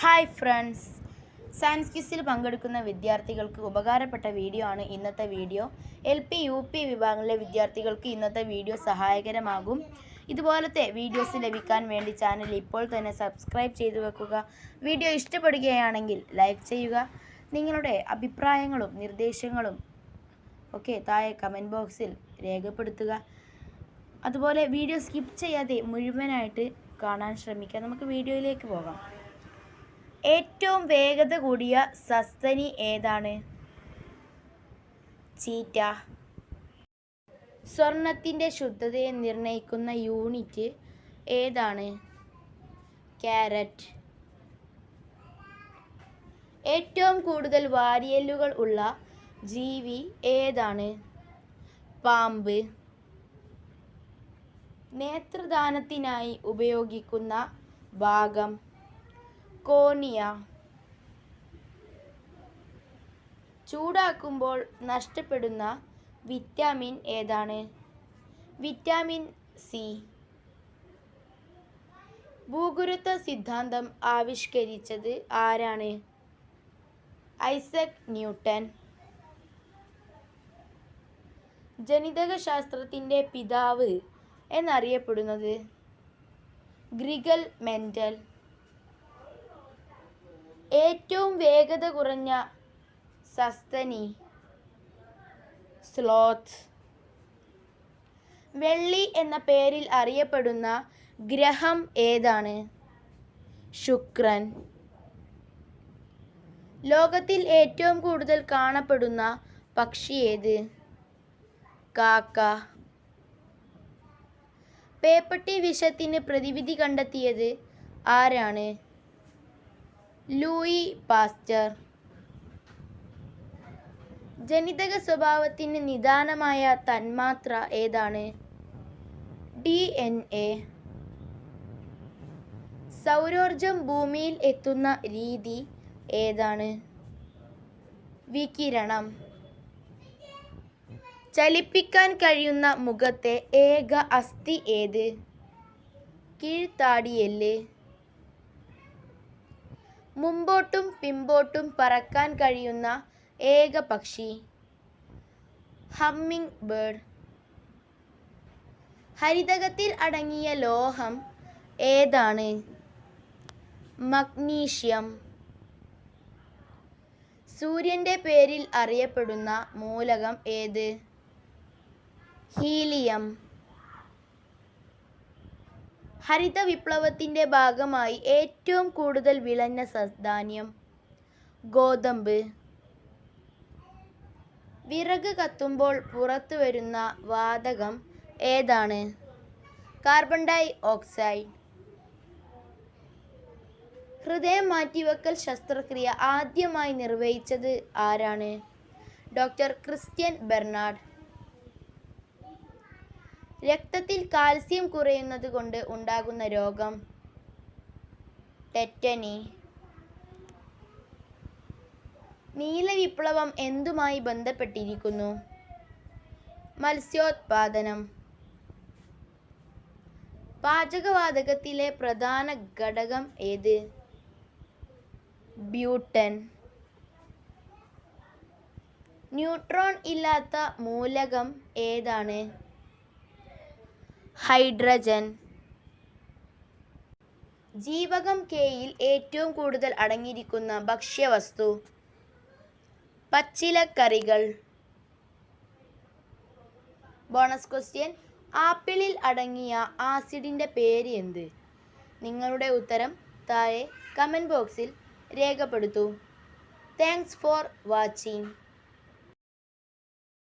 Hi friends. Science ക്വിസിൽ പങ്കെടുക്കുന്ന വിദ്യാർത്ഥികൾക്ക് ഉപകാരപ്പെട്ട video ആണ് ഇന്നത്തെ video. L P U P വിഭാഗങ്ങളിലെ വിദ്യാർത്ഥികൾക്ക് ഇന്നത്തെ വീഡിയോ സഹായകരമാകും. ഇതുപോലത്തെ വീഡിയോസ് ലഭിക്കാൻ വേണ്ടി ചാനൽ ഇപ്പോൾ തന്നെ സബ്സ്ക്രൈബ് ചെയ്തു വെക്കുക. വീഡിയോ ഇഷ്ടപ്പെടുകയാണെങ്കിൽ ലൈക്ക് ചെയ്യുക. നിങ്ങളുടെ അഭിപ്രായങ്ങളും നിർദ്ദേശങ്ങളും ഒക്കെ താഴെ കമന്റ് ബോക്സിൽ രേഖപ്പെടുത്തുക. അതുപോലെ വീഡിയോ സ്കിപ്പ് ചെയ്യാതെ മുഴുവനായിട്ട് കാണാൻ ശ്രമിക്കുക. നമുക്ക് വീഡിയോയിലേക്ക് പോകാം. ഏറ്റവും വേഗത കൂടിയ സസ്തനി ഏതാണ്? ചീറ്റ. സ്വർണത്തിന്റെ ശുദ്ധതയെ നിർണയിക്കുന്ന യൂണിറ്റ് ഏതാണ്? ക്യാരറ്റ്. ഏറ്റവും കൂടുതൽ വാരിയല്ലുകൾ ഉള്ള ജീവി ഏതാണ്? പാമ്പ്. നേത്രദാനത്തിനായി ഉപയോഗിക്കുന്ന ഭാഗം കോണിയ ചൂടാക്കുമ്പോൾ നഷ്ടപ്പെടുന്ന വിറ്റാമിൻ ഏതാണ്? Vitamin C. ഭൂഗുരുത്വ സിദ്ധാന്തം ആവിഷ്കരിച്ചത് ആരാണ്? Isaac Newton. ജനിതക ശാസ്ത്രത്തിന്റെ പിതാവ് എന്നറിയപ്പെടുന്നത് ഗ്രിഗൽ മെൻഡൽ ഏറ്റവും വേഗത കുറഞ്ഞ സസ്തനി. സ്ലോത്ത്. വെള്ളി എന്ന പേരിൽ അറിയപ്പെടുന്ന ഗ്രഹം ഏതാണ്? ശുക്രൻ. ലോകത്തിൽ ഏറ്റവും കൂടുതൽ കാണപ്പെടുന്ന പക്ഷി ഏത്? കാക്ക. പേപ്പട്ടി വിഷത്തിന് പ്രതിവിധി കണ്ടെത്തിയത് ആരാണ്? Louis Pasteur. ജനിതക സ്വഭാവത്തിന് നിദാനമായ തന്മാത്ര ഏതാണ്? D N A. സൗരോർജം ഭൂമിയിൽ എത്തുന്ന രീതി ഏതാണ്? വികിരണം. ചലിപ്പിക്കാൻ കഴിയുന്ന മുഖത്തെ ഏക അസ്ഥി ഏത്? കീഴ്ത്താടിയെല്ല്. മുമ്പോട്ടും പിമ്പോട്ടും പറക്കാൻ കഴിയുന്ന ഏക പക്ഷി ഹമ്മിങ് ബേർഡ്. ഹരിതകത്തിൽ അടങ്ങിയ ലോഹം ഏതാണ്? മഗ്നീഷ്യം. സൂര്യന്റെ പേരിൽ അറിയപ്പെടുന്ന മൂലകം ഏത്? ഹീലിയം. ഹരിത വിപ്ലവത്തിന്റെ ഭാഗമായി ഏറ്റവും കൂടുതൽ വിളഞ്ഞ സധാന്യം ഗോതമ്പ്. വിറക് കത്തുമ്പോൾ പുറത്തു വരുന്ന വാതകം ഏതാണ്? കാർബൺ ഡൈ ഓക്സൈഡ് ഹൃദയം മാറ്റിവെക്കൽ ശസ്ത്രക്രിയ ആദ്യമായി നിർവഹിച്ചത് ആരാണ്? Doctor Christian Barnard. രക്തത്തിൽ കാൽസ്യം കുറയുന്നത് കൊണ്ട് ഉണ്ടാകുന്ന രോഗം. ടെറ്റനി നീലവിപ്ലവം എന്തുമായി ബന്ധപ്പെട്ടിരിക്കുന്നു? മത്സ്യോത്പാദനം. പാചകവാതകത്തിലെ പ്രധാന ഘടകം ഏത്? ബ്യൂട്ടൻ. ന്യൂട്രോൺ ഇല്ലാത്ത മൂലകം ഏതാണ്? ഹൈഡ്രജൻ. ജീവകം കെയിൽ ഏറ്റവും കൂടുതൽ അടങ്ങിയിരിക്കുന്ന ഭക്ഷ്യവസ്തു പച്ചിലക്കറികൾ. ബോണസ് ക്വസ്റ്റ്യൻ ആപ്പിളിൽ അടങ്ങിയ ആസിഡിന്റെ പേര് എന്ത്? നിങ്ങളുടെ ഉത്തരം താഴെ കമന്റ് ബോക്സിൽ രേഖപ്പെടുത്തൂ. Thanks for watching